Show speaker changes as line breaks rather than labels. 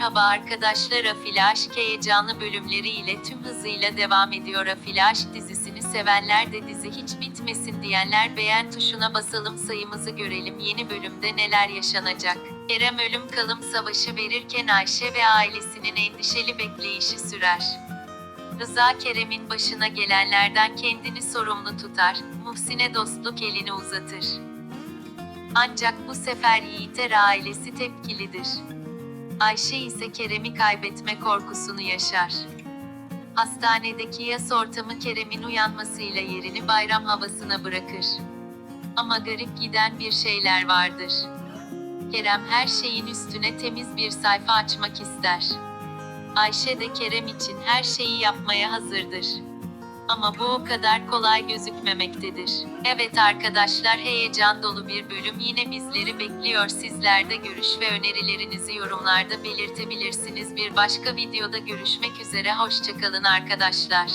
Merhaba arkadaşlar Afili Aşk heyecanlı bölümleriyle tüm hızıyla devam ediyor Afili Aşk dizisini sevenler de dizi hiç bitmesin diyenler beğen tuşuna basalım sayımızı görelim yeni bölümde neler yaşanacak. Kerem ölüm kalım savaşı verirken Ayşe ve ailesinin endişeli bekleyişi sürer. Rıza Kerem'in başına gelenlerden kendini sorumlu tutar, Muhsin'e dostluk elini uzatır. Ancak bu sefer Yiğiter ailesi tepkilidir. Ayşe ise Kerem'i kaybetme korkusunu yaşar. Hastanedeki yas ortamı Kerem'in uyanmasıyla yerini bayram havasına bırakır. Ama garip giden bir şeyler vardır. Kerem her şeyin üstüne temiz bir sayfa açmak ister. Ayşe de Kerem için her şeyi yapmaya hazırdır. Ama bu o kadar kolay gözükmemektedir. Evet arkadaşlar heyecan dolu bir bölüm yine bizleri bekliyor. Sizler de görüş ve önerilerinizi yorumlarda belirtebilirsiniz. Bir başka videoda görüşmek üzere hoşçakalın arkadaşlar.